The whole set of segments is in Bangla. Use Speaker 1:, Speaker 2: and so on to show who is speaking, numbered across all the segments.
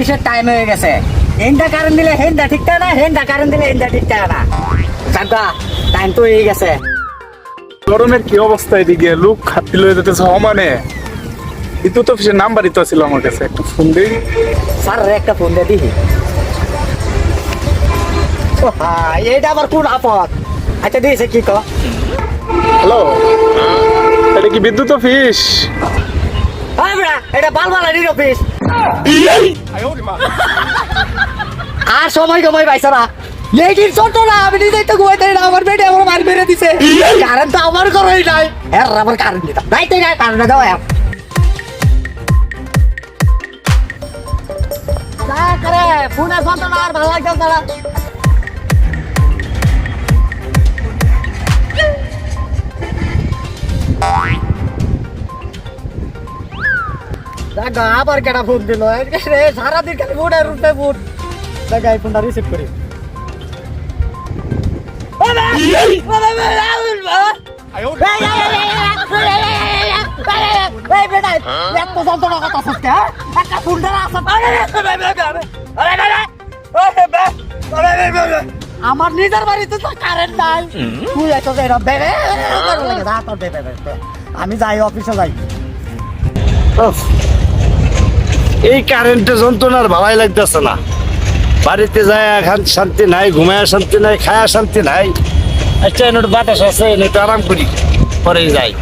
Speaker 1: অফিসের টাইম হয়ে গেছে। হেনটা কারেন্ট দিলে হেনটা ঠিক থাকে না হেনটা কারেন্ট দিলে হেনটা ঠিক থাকে না। জাগা টাইম তো হয়ে গেছে।
Speaker 2: গরমের কি অবস্থা এদিকে? লোক খাতি লয়ে যেতেছে সমানে। বিদ্যুৎ অফিসের নাম্বারই তো ছিল আমার কাছে। একটু ফোন দিই।
Speaker 1: স্যার একটা ফোন দিয়ে হ্যাঁ এইটা আবার কোন আপদ? আচ্ছা দিয়েছে কি কো?
Speaker 2: হ্যালো এটা কি বিদ্যুৎ অফিস?
Speaker 1: হ্যাঁ এটা বালবালানির অফিস। আর সময় কমাই পাইছে না এইটির ছোট না আমি নিজেই তো ঘুমাইতে না আমার বেডে আমার মার মেরে দিছে কারেন্ট তো আমার ঘরেই নাই হ্যাঁ আমার কারেন্ট দিতাম নাই তো নাই কারেন্ট দাও হ্যাঁ করে ফোনে ছোট না আর ভালো লাগছে না দেখা আবার কেটা ফোন দিল সারাদিন খালি ফোন আর উঠে ফোন দেখা এই ফোনটা রিসিভ করি আমার নিজের বাড়িতে তো কারেন্ট নাই তুই এত। আমি যাই অফিসে যাই
Speaker 3: এই কারেন্টের যন্ত্রণার ভালাই লাগতেছে না। বাড়িতে যায় এখন শান্তি নাই ঘুমায় শান্তি নাই খায়া শান্তি নাই। আচ্ছা এনে বাতাস আছে এনে আরাম করি পরে যাই।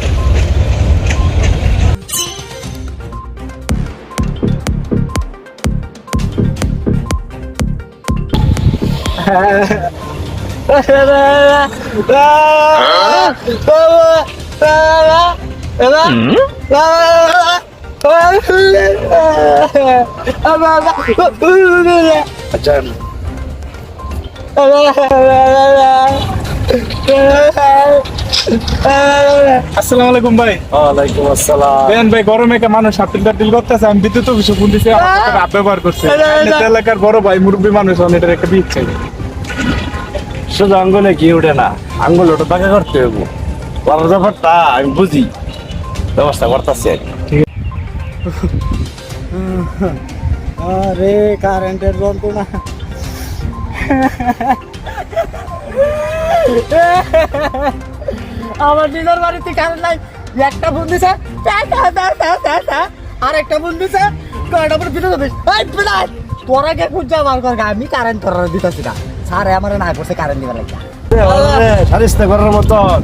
Speaker 3: আচ্ছা
Speaker 2: আসসালামু আলাইকুম ভাই।
Speaker 3: ওয়ালাইকুম আসসালাম।
Speaker 2: বেন ভাই গরমে কে মানুষ করতেছে আমি বিদ্যুৎ অফিসে ফোন দিছি আমার ব্যবহার করছে। এলাকার বড় ভাই মুরব্বী মানুষ হন এটার একটা বিট চাই।
Speaker 3: শুধু আঙ্গুলে কি উঠে না আঙ্গুল ওটা পাকা করতে বড় ব্যাপারটা আমি বুঝি। ব্যবস্থা করতেছি
Speaker 1: আরে কারেন্টের যন্ত্রণা আমার নিজের বাড়িতে কারেন্ট নাই। একটা ফোন দিছে। আর একটা ফোন দিছে। কয়টা এই বিলাই তোরা কে খুঁজছে আমার ঘর আমি কারেন্ট তোরা দিতেছি না স্যার আমার না করছে কারেন্ট দিবার লাগে
Speaker 3: সারিস্তা করার মতন।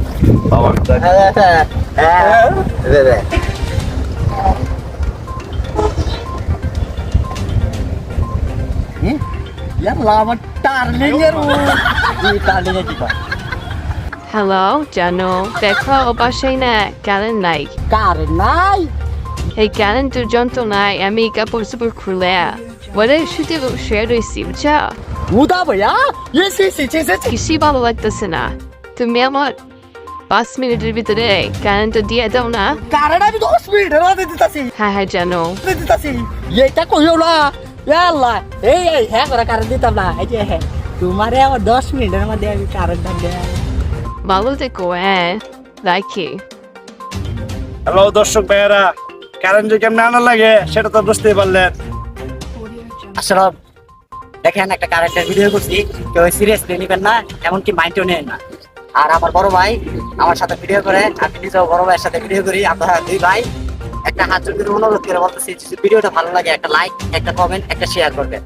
Speaker 4: Hello, Jano. দেখো ও না কারেন্ট নাই
Speaker 1: কারেন্ট নাই
Speaker 4: এই কারেন্ট যন্ত্র নাই আমি কাপড় চোপড় খুলে ওদের শুধু শেয়ার রয়েছি বুঝছ
Speaker 1: উদা ভাইয়া এসে
Speaker 4: ভালো লাগতেছে না তুমি আমার পাঁচ মিনিটের ভিতরে কারেন্টটা দিয়ে দাও না
Speaker 1: কারেন্ট আমি দশ মিনিটের দিতেছি
Speaker 4: হ্যাঁ হ্যাঁ জানো
Speaker 1: দিতেছি এইটা কইও না ইয়াল্লা এই এই হ্যাঁ করে কারেন্ট দিতাম না এই যে হ্যাঁ তোমারে আমার দশ মিনিটের মধ্যে আমি কারেন্টটা দেয়।
Speaker 4: ভালো থেকো হ্যাঁ রাখি।
Speaker 3: হ্যালো দর্শক ভাইয়েরা কারেন্ট যে কেমনে আনা লাগে সেটা তো বুঝতেই পারলেন।
Speaker 1: আসলে দেখেন একটা কারেন্টের ভিডিও করছি কেউ সিরিয়াসলি নেবেন না এমনকি মাইন্ডও নেন না। আর আমার বড় ভাই আমার সাথে ভিডিও করে আমি নিজেও বড় ভাইয়ের সাথে ভিডিও করি আমরা দুই ভাই। একটা হাত জোর করে অনুরোধ করে বলতেছি ভিডিওটা ভালো লাগে, একটা লাইক একটা কমেন্ট একটা শেয়ার করবেন।